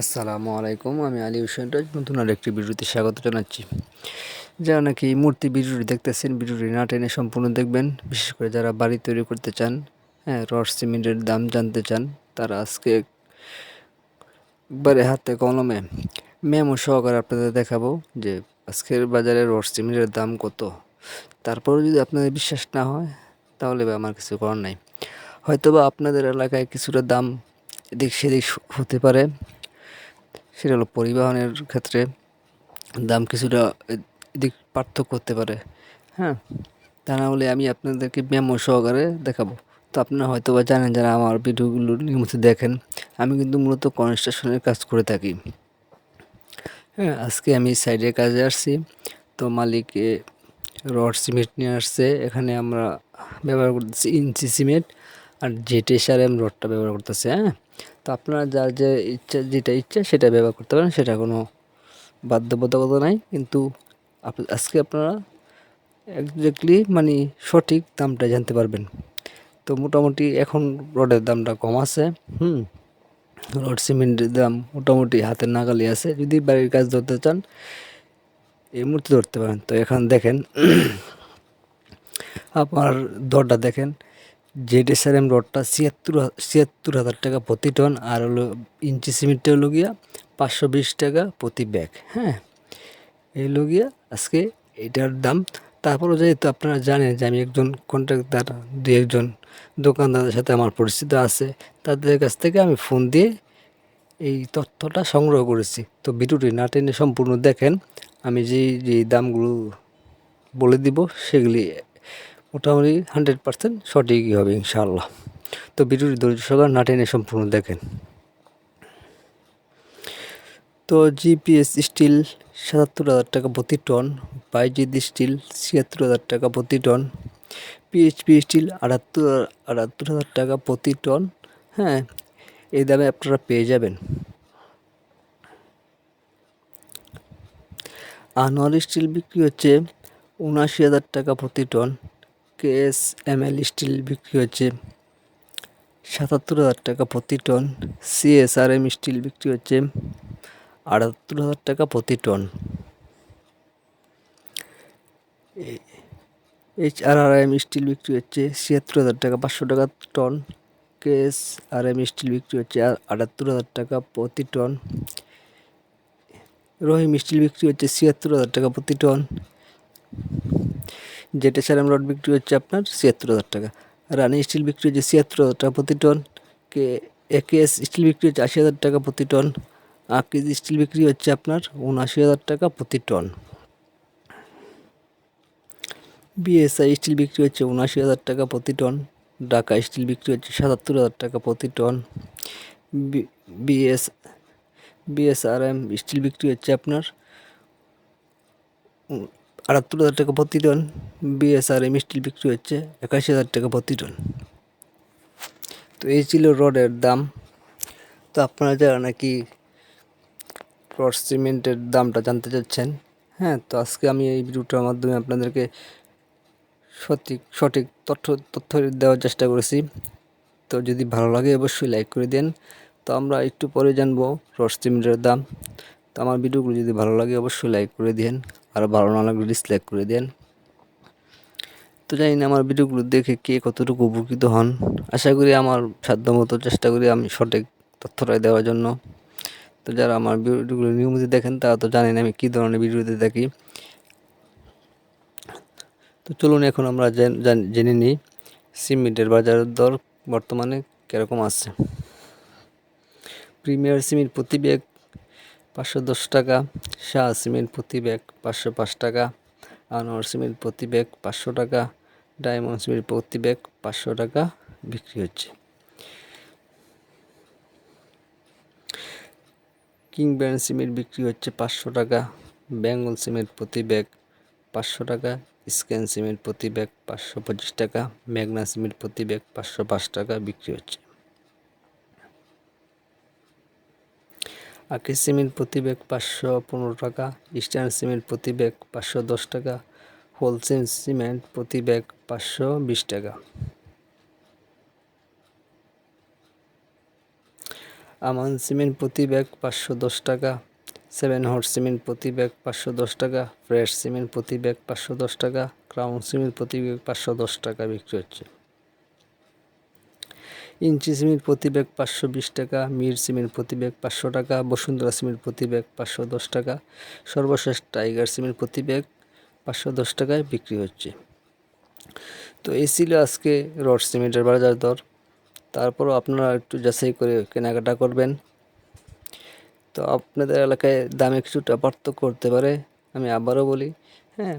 আসসালামু আলাইকুম, আমি আলী হোসেন রাজ নতুন আর একটি ভিডিওতে স্বাগত জানাচ্ছি। যারা নাকি মূর্তি ভিডিওটি দেখতেছেন, ভিডিওটি না টেনে সম্পূর্ণ দেখবেন। বিশেষ করে যারা বাড়ি তৈরি করতে চান হ্যাঁ রড সিমেন্টের দাম জানতে চান, তারা আজকে একবারে হাতে কলমে মেমো সহকারে আপনাদের দেখাবো যে আজকের বাজারে রড সিমেন্টের দাম কত। তারপরে যদি আপনাদের বিশ্বাস না হয়, তাহলে আমার কিছু করার নাই। হয়তোবা আপনাদের এলাকায় কিছুটা দাম এদিক সেদিক হতে পারে। সেটা হলো পরিবহনের ক্ষেত্রে দাম কিছুটা এদিক পার্থক্য করতে পারে। হ্যাঁ তা না হলে আমি আপনাদেরকে মেমো সহকারে দেখাবো। তো আপনারা হয়তো বা জানেন যারা আমার ভিডিওগুলো নিয়মিত দেখেন, আমি কিন্তু মূলত কনস্ট্রাকশনের কাজ করে থাকি। হ্যাঁ আজকে আমি সাইডে কাজে আসছি। তো মালিকে রড সিমেন্ট নিয়ে আসছে। এখানে আমরা ব্যবহার করতেছি ইঞ্চি সিমেন্ট। আর জেটে এম রডটা ব্যবহার করতেছে হ্যাঁ? তো আপনারা যার যে ইচ্ছা, যেটা ইচ্ছা সেটা ব্যবহার করতে পারেন, সেটা কোনো বাধ্যবাধকতা নাই। কিন্তু আজকে আপনারা একজাক্টলি মানে সঠিক দামটা জানতে পারবেন। তো মোটামুটি এখন রডের দামটা কম আছে, হুম? রড সিমেন্টের দাম মোটামুটি হাতের নাগালি আছে। যদি বাড়ির কাজ ধরতে চান, এই মুহূর্তে ধরতে পারেন। তো এখন দেখেন, আপনার দরটা দেখেন। জেড এস আর এম রডটা ছিয়াত্তর ছিয়াত্তর হাজার টাকা প্রতি টন আর হলো ইঞ্চি সিমেন্টটা হলো গিয়া পাঁচশো বিশ টাকা প্রতি ব্যাগ হ্যাঁ? এই হলো গিয়া আজকে এটার দাম। তারপরও যেহেতু আপনারা জানেন যে আমি একজন কন্ট্রাক্টার দু একজন দোকানদারের সাথে আমার পরিচিত আছে, তাদের কাছ থেকে আমি ফোন দিয়ে এই তথ্যটা সংগ্রহ করেছি। তো ভিডিওটি না টেনে সম্পূর্ণ দেখেন, আমি যেই যে দামগুলো বলে দিব সেগুলি মোটামুটি হান্ড্রেড পার্সেন্ট সঠিকই হবে ইনশাআল্লাহ। তো ভিডিওটি ধৈর্য সহকার না টেনে সম্পূর্ণ দেখেন। তো জিপিএস স্টিল সাতাত্তর হাজার টাকা প্রতি টন বাইজিদ স্টিল ছিয়াত্তর হাজার টাকা প্রতি টন পিএইচপি স্টিল আটাত্তর আটাত্তর হাজার টাকা প্রতি টন হ্যাঁ এই দামে আপনারা পেয়ে যাবেন। আনোয়ার স্টিল বিক্রি হচ্ছে উনআশি হাজার টাকা প্রতি ton KS M L steel বিক্রি হচ্ছে সাতাত্তর হাজার টাকা প্রতি টন। সিএসআরএম স্টিল বিক্রি হচ্ছে আটাত্তর হাজার টাকা প্রতি ton. H R R M steel বিক্রি হচ্ছে ছিয়াত্তর হাজার টাকা, পাঁচশো টাকা ton. KS R M steel বিক্রি হচ্ছে আটাত্তর হাজার টাকা প্রতি টন। রহিম স্টিল বিক্রি হচ্ছে ছিয়াত্তর হাজার টাকা প্রতি টন। যেটা স্যারাম রড বিক্রি হচ্ছে আপনার ছিয়াত্তর হাজার টাকা। রানি স্টিল বিক্রি হচ্ছে ছিয়াত্তর হাজার টাকা প্রতি টন কে একেএস স্টিল বিক্রি হচ্ছে আশি হাজার টাকা প্রতি টন আকিজ স্টিল বিক্রি হচ্ছে আপনার উনআশি হাজার টাকা প্রতি টন বিএসআই স্টিল বিক্রি হচ্ছে উনআশি হাজার টাকা প্রতি টন ঢাকা স্টিল বিক্রি হচ্ছে সাতাত্তর হাজার টাকা প্রতি টন বিএস বিএসআরএম স্টিল বিক্রি হচ্ছে আপনার আটাত্তর হাজার টাকা প্রতি টন বিএসআরএম স্টিল বিক্রি হচ্ছে একাশি হাজার টাকা প্রতি টন। তো এই ছিল রডের দাম। তো আপনারা যারা নাকি রড সিমেন্টের দামটা জানতে চাচ্ছেন হ্যাঁ তো আজকে আমি এই ভিডিওটার মাধ্যমে আপনাদেরকে সঠিক সঠিক তথ্য তথ্য দেওয়ার চেষ্টা করেছি। তো যদি ভালো লাগে অবশ্যই লাইক করে দেন। তো আমরা একটু পরে জানব রড সিমেন্টের দাম। তো আমার ভিডিওগুলো যদি ভালো লাগে অবশ্যই লাইক করে দেন আর ভালো না লাগলে ডিসলাইক করে দেন। তো জানি না আমার ভিডিওগুলো দেখে কে কতটুকু উপকৃত হন। আশা করি আমার সাধ্যমতো চেষ্টা করি আমি সঠিক তথ্যটাই দেওয়ার জন্য। তো যারা আমার ভিডিওগুলো নিয়মিত দেখেন, তারা তো জানেন আমি কী ধরনের ভিডিওতে দেখি তো চলুন এখন আমরা জেনে নিই সিমেন্টের বাজারের দর বর্তমানে কীরকম আছে। প্রিমিয়ার সিমেন্ট প্রতি ব্যাগ পাঁচশো দশ টাকা, শাহ সিমেন্ট প্রতি ব্যাগ পাঁচশো পাঁচ টাকা, আনোয়ার সিমেন্ট প্রতি ব্যাগ পাঁচশো টাকা, ডায়মন্ড সিমেন্ট প্রতি ব্যাগ পাঁচশো টাকা বিক্রি হচ্ছে। কিং ব্র্যান্ড সিমেন্ট বিক্রি হচ্ছে পাঁচশো টাকা, বেঙ্গল সিমেন্ট প্রতি ব্যাগ পাঁচশো টাকা স্ক্যান সিমেন্ট প্রতি ব্যাগ পাঁচশো পঁচিশ টাকা, ম্যাগনা সিমেন্ট প্রতি ব্যাগ পাঁচশো পাঁচ টাকা বিক্রি হচ্ছে। আকিস সিমেন্ট প্রতি ব্যাগ পাঁচশো পনেরো টাকা, ইস্টার্ন সিমেন্ট প্রতি ব্যাগ পাঁচশো দশ টাকা, হোলসেল সিমেন্ট প্রতি ব্যাগ পাঁচশো বিশ টাকা। আমান সিমেন্ট প্রতি ব্যাগ পাঁচশো দশ টাকা, সেভেন হট সিমেন্ট প্রতি ব্যাগ পাঁচশো দশ টাকা, ফ্রেশ সিমেন্ট প্রতি ব্যাগ পাঁচশো দশ টাকা, ক্রাউন সিমেন্ট প্রতি ব্যাগ পাঁচশো দশ টাকা বিক্রি হচ্ছে। ইঞ্চি সিমেন্ট প্রতি ব্যাগ পাঁচশো বিশ টাকা, মির সিমেন্ট প্রতি ব্যাগ পাঁচশো টাকা, বসুন্ধরা সিমেন্ট প্রতি ব্যাগ পাঁচশো দশ টাকা, সর্বশেষ টাইগার সিমেন্ট প্রতি ব্যাগ পাঁচশো দশ টাকায় বিক্রি হচ্ছে। তো এই ছিল আজকে রড সিমেন্টের বাজার দর। তারপরও আপনারা একটু যাচাই করে কেনাকাটা করবেন। তো আপনাদের এলাকায় দামে কিছুটা পার্থক্য করতে পারে, আমি আবারও বলি হ্যাঁ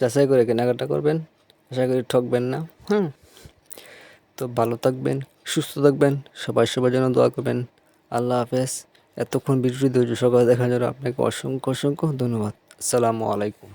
যাচাই করে কেনাকাটা করবেন। আশা করি ঠকবেন না হ্যাঁ তো ভালো থাকবেন। সুস্থ থাকবেন, সবাই সবার জন্য দোয়া করবেন। আল্লাহ হাফেজ। এতক্ষণ ভিডিওটি ধৈর্য সকালে দেখার জন্য আপনাকে অসংখ্য অসংখ্য ধন্যবাদ। আসসালামু আলাইকুম।